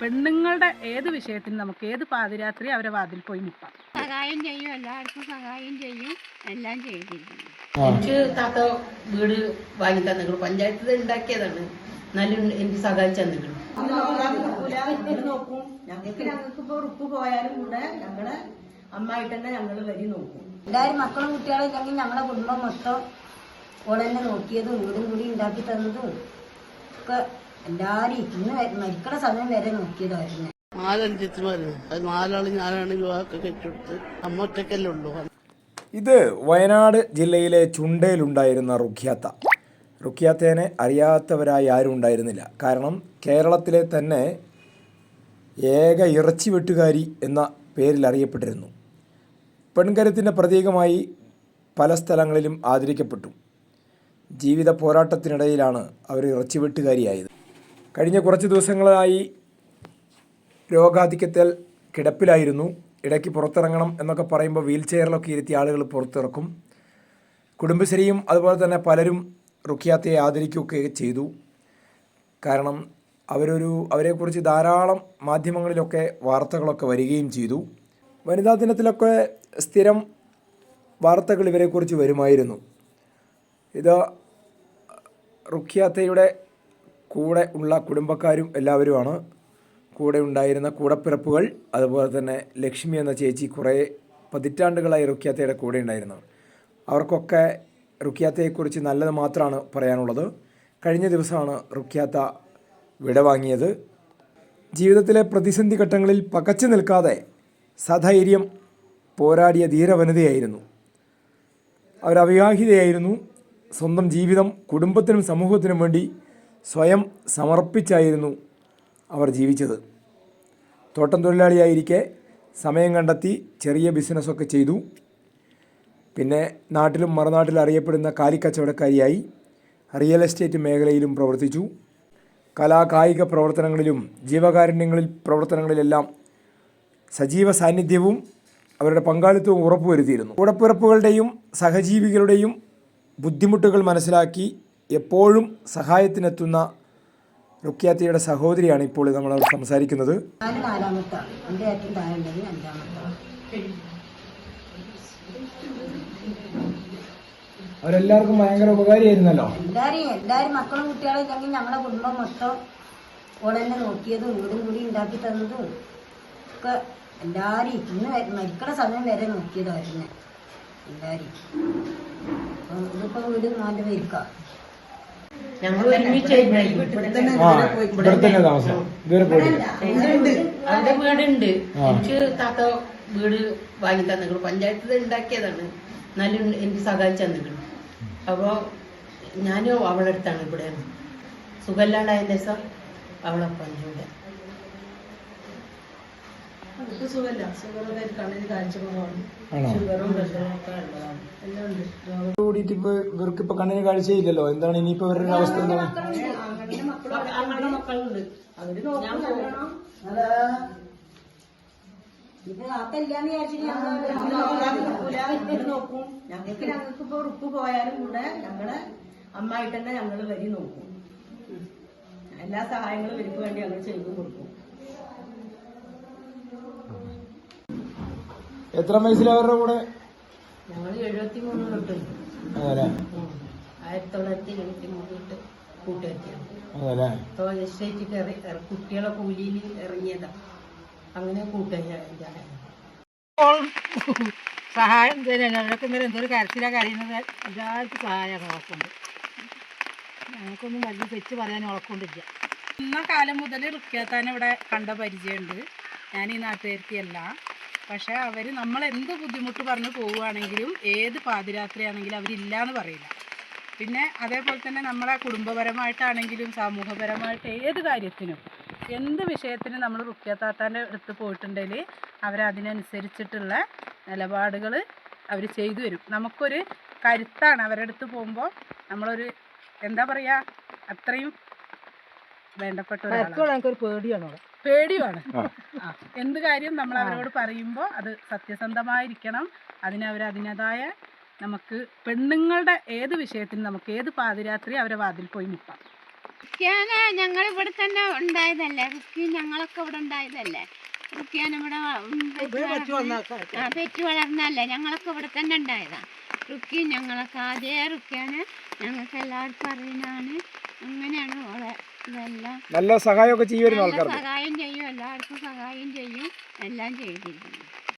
പെണ്ണുങ്ങളുടെ ഏത് വിഷയത്തിന് നമുക്ക് ഏത് പാതിരാത്രി അവരെ വാതിൽ പോയി മുട്ടാം. സഹായം ചെയ്യും എല്ലാവർക്കും സഹായം ചെയ്യും എല്ലാം ചെയ്തിരിക്കുന്നു. എനിക്ക് താത്ത വീട് വാങ്ങി തന്നിക്കണം പഞ്ചായത്തിൽ ഉണ്ടാക്കിയതാണ്. നല്ല എനിക്ക് സഹായിച്ചു തന്നിക്കണം നോക്കും ഞങ്ങൾക്ക് ഞങ്ങൾക്ക് ഇപ്പൊ ഉപ്പ് പോയാലും കൂടെ ഞങ്ങളെ അമ്മായിട്ട് തന്നെ ഞങ്ങൾ വരി നോക്കും എല്ലാവരും മക്കളും കുട്ടികളും ഇല്ലെങ്കിൽ ഞങ്ങളെ കുടുംബം മൊത്തം ഓളെന്നെ നോക്കിയതും വീടും കൂടി ഉണ്ടാക്കി തന്നതും ഒക്കെ ഇന്ന് മരിക്കണ സമയം വരെ നോക്കിയതായിരുന്നു. നാലഞ്ചെത്തിമാര്. അത് നാലാൾ ഞാനാണ് വിവാഹമൊക്കെ കഴിച്ചെടുത്ത് അമ്മ ഒറ്റക്കല്ലേ ഉള്ളൂ. ഇത് വയനാട് ജില്ലയിലെ ചുണ്ടയിലുണ്ടായിരുന്ന റുഖ്യാത്ത. റുഖ്യാത്തേനെ അറിയാത്തവരായി ആരും ഉണ്ടായിരുന്നില്ല. കാരണം കേരളത്തിലെ തന്നെ ഏക ഇറച്ചി വെട്ടുകാരി എന്ന പേരിൽ അറിയപ്പെട്ടിരുന്നു. പെൺകരുത്തിന്റെ പ്രതീകമായി പല സ്ഥലങ്ങളിലും ആദരിക്കപ്പെട്ടു. ജീവിത പോരാട്ടത്തിനിടയിലാണ് അവർ ഇറച്ചി വെട്ടുകാരിയായത്. കഴിഞ്ഞ കുറച്ച് ദിവസങ്ങളായി രോഗാധിക്യത്തിൽ കിടപ്പിലായിരുന്നു. ഇടയ്ക്ക് പുറത്തിറങ്ങണം എന്നൊക്കെ പറയുമ്പോൾ വീൽ ചെയറിലൊക്കെ ഇരുത്തി ആളുകൾ പുറത്തിറക്കും. കുടുംബശ്രീയും അതുപോലെ തന്നെ പലരും റുഖിയാത്തയെ ആദരിക്കുകയൊക്കെ ചെയ്തു. കാരണം അവരൊരു അവരെക്കുറിച്ച് ധാരാളം മാധ്യമങ്ങളിലൊക്കെ വാർത്തകളൊക്കെ വരികയും ചെയ്തു. വനിതാ ദിനത്തിലൊക്കെ സ്ഥിരം വാർത്തകൾ ഇവരെക്കുറിച്ച് വരുമായിരുന്നു. ഇത് റുഖിയാത്തയുടെ കൂടെ ഉള്ള കുടുംബക്കാരും എല്ലാവരുമാണ്. കൂടെ ഉണ്ടായിരുന്ന കൂടപ്പിറപ്പുകൾ അതുപോലെ തന്നെ ലക്ഷ്മി എന്ന ചേച്ചി കുറേ പതിറ്റാണ്ടുകളായി റുഖിയാത്തയുടെ കൂടെ ഉണ്ടായിരുന്നു. അവർക്കൊക്കെ റുഖിയാത്തയെക്കുറിച്ച് നല്ലത് മാത്രമാണ് പറയാനുള്ളത്. കഴിഞ്ഞ ദിവസമാണ് റുഖിയാത്ത വിടവാങ്ങിയത് ജീവിതത്തിലെ പ്രതിസന്ധി ഘട്ടങ്ങളിൽ പകച്ചു നിൽക്കാതെ സധൈര്യം പോരാടിയ ധീരവനിതയായിരുന്നു. അവരവിവാഹിതയായിരുന്നു. സ്വന്തം ജീവിതം കുടുംബത്തിനും സമൂഹത്തിനും വേണ്ടി സ്വയം സമർപ്പിച്ചായിരുന്നു അവർ ജീവിച്ചത്. തോട്ടം തൊഴിലാളിയായിരിക്കെ സമയം കണ്ടെത്തി ചെറിയ ബിസിനസ്സൊക്കെ ചെയ്തു. പിന്നെ നാട്ടിലും മറുനാട്ടിലും അറിയപ്പെടുന്ന കാലിക്കച്ചവടക്കാരിയായി റിയൽ എസ്റ്റേറ്റ് മേഖലയിലും പ്രവർത്തിച്ചു. കലാ കായിക പ്രവർത്തനങ്ങളിലും ജീവകാരുണ്യങ്ങളിൽ പ്രവർത്തനങ്ങളിലെല്ലാം സജീവ സാന്നിധ്യവും അവരുടെ പങ്കാളിത്തവും ഉറപ്പുവരുത്തിയിരുന്നു. കൂടപ്പിറപ്പുകളുടെയും സഹജീവികളുടെയും ബുദ്ധിമുട്ടുകൾ മനസ്സിലാക്കി എപ്പോഴും സഹായത്തിനെത്തുന്ന റുക്യാത്തിയുടെ സഹോദരിയാണ് ഇപ്പോൾ നമ്മൾ സംസാരിക്കുന്നത്. അവരെല്ലാവർക്കും ഭയങ്കര ഉപകാരിയായിരുന്നല്ലോ? എല്ലാവരും എല്ലാരും മക്കളും കുട്ടികളും ഇല്ലെങ്കിൽ ഞങ്ങളുടെ കുടുംബം മൊത്തം ഓളെന്നെ നോക്കിയതും വീടും കൂടി ഉണ്ടാക്കി തന്നതും ഒക്കെ എല്ലാവരും ഇന്ന് മരിക്കണ സമയം വരെ നോക്കിയതായിരുന്നു എല്ലാവരും അപ്പം ഇതിപ്പോ വീട് നാല് പേർക്കാം ഞങ്ങൾ ഇവിടെ തന്നെ താമസം. ഇതുവരെ പോയിട്ടില്ല. അവിടെ വീടുണ്ട്. എനിക്ക് താത്ത വീട് വാങ്ങി തന്നിക്കണം പഞ്ചായത്തിൽ ഉണ്ടാക്കിയതാണ്. എന്നാലും എനിക്ക് സഹായിച്ചു തന്നിക്കണം അപ്പോൾ ഞാനും അടുത്താണ് ഇവിടെ. സുഖമില്ലാണ്ടായ ദിവസം കൂടിയിട്ട് ഇപ്പൊ ഇവർക്ക് ഇപ്പൊ കണ്ണിന് കാഴ്ചയില്ലല്ലോ. എന്താണ് ഇനിയിപ്പോ ഇവരുടെ അവസ്ഥ എന്താണ്? മക്കളുണ്ട്. നോക്കും. ഞങ്ങൾക്ക് ഞങ്ങൾക്ക് ഇപ്പൊ ഉറുപ്പ് പോയാലും കൂടെ ഞങ്ങളെ അമ്മായിട്ട് തന്നെ ഞങ്ങൾ വരി നോക്കും. എല്ലാ സഹായങ്ങളും ഇവർക്ക് വേണ്ടി ഞങ്ങൾ ചെയ്തു കൊടുക്കും. എത്ര വയസ്സിൽ അവരുടെ കൂടെ? ഞങ്ങൾ എഴുപത്തി മൂന്ന് തൊട്ട്. അതല്ലേ? ആയിരത്തി തൊള്ളായിരത്തി എഴുപത്തി മൂന്ന് തൊട്ട് കൂട്ടുകാരിയാണ് അതല്ലേ? അപ്പോൾ എസ്റ്റേറ്റിക്ക് ഇറ- ഇറ- കുട്ടികളെ കൂലിയിൽ ഇറങ്ങിയതാ. അങ്ങനെ സഹായം ഞങ്ങൾക്ക് ഇന്നലെ എന്തൊരു കരച്ചിലാണ് കരയുന്നത്. എല്ലാവർക്കും സഹായം ഉറക്കുണ്ട് ഞങ്ങൾക്കൊന്നും വലിയ തെറ്റ് പറയാൻ ഉറക്കൊണ്ടില്ല ഇന്ന കാലം മുതൽ റുക്കിയാത്താൻ ഇവിടെ കണ്ട പരിചയമുണ്ട്. ഞാൻ ഈ നാട്ടുകാർത്തിയല്ല പക്ഷേ അവർ നമ്മൾ എന്ത് ബുദ്ധിമുട്ട് പറഞ്ഞ് പോവുകയാണെങ്കിലും ഏത് പാതിരാത്രിയാണെങ്കിലും അവരില്ല എന്ന് പറയില്ല. പിന്നെ അതേപോലെ തന്നെ നമ്മളെ കുടുംബപരമായിട്ടാണെങ്കിലും സമൂഹപരമായിട്ട് ഏത് കാര്യത്തിനും എന്ത് വിഷയത്തിനും നമ്മൾ റുക്കിയത്താത്താന്റെ അടുത്ത് പോയിട്ടുണ്ടെങ്കിൽ അവരതിനനുസരിച്ചിട്ടുള്ള നിലപാടുകൾ അവർ ചെയ്തു വരും നമുക്കൊരു കരുത്താണ് അവരുടെ അടുത്ത് പോകുമ്പോൾ നമ്മളൊരു എന്താ പറയുക അത്രയും വേണ്ടപ്പെട്ട ഒരാളാണ്. പേടിയാണോ പേടിയുമാണ്. എന്ത് കാര്യം നമ്മൾ അവരോട് പറയുമ്പോൾ അത് സത്യസന്ധമായിരിക്കണം. അതിന് അവർ അതിന്റെതായ നമുക്ക് പെണ്ണുങ്ങളുടെ ഏത് വിഷയത്തിൽ നമുക്ക് ഏത് പാതിരാത്രി അവരെ വാതിൽ പോയി മുട്ടാം. ക്രിസ്ത്യാന ഞങ്ങൾ ഇവിടെ തന്നെ ഉണ്ടായതല്ലേ? ക്രിസ്ത്യൻ ഞങ്ങളൊക്കെ ഇവിടെ ഉണ്ടായതല്ലേ? റുക്കിയാൻ ഇവിടെ പെറ്റ് വളർന്നല്ലേ ഞങ്ങളൊക്കെ ഇവിടെ തന്നെ ഉണ്ടായതാ. റുക്കി ഞങ്ങളൊക്കെ ആദ്യ റുക്കിയാണ് ഞങ്ങൾക്ക് എല്ലാവർക്കും അറിയുന്നതാണ്. അങ്ങനെയാണ് ഓളെ നല്ല സഹായമൊക്കെ ചെയ്യുമായിരുന്നു ആൾക്കാർക്ക്. സഹായം ചെയ്യും എല്ലാവർക്കും സഹായം ചെയ്യും എല്ലാം ചെയ്തിരിക്കുന്നു.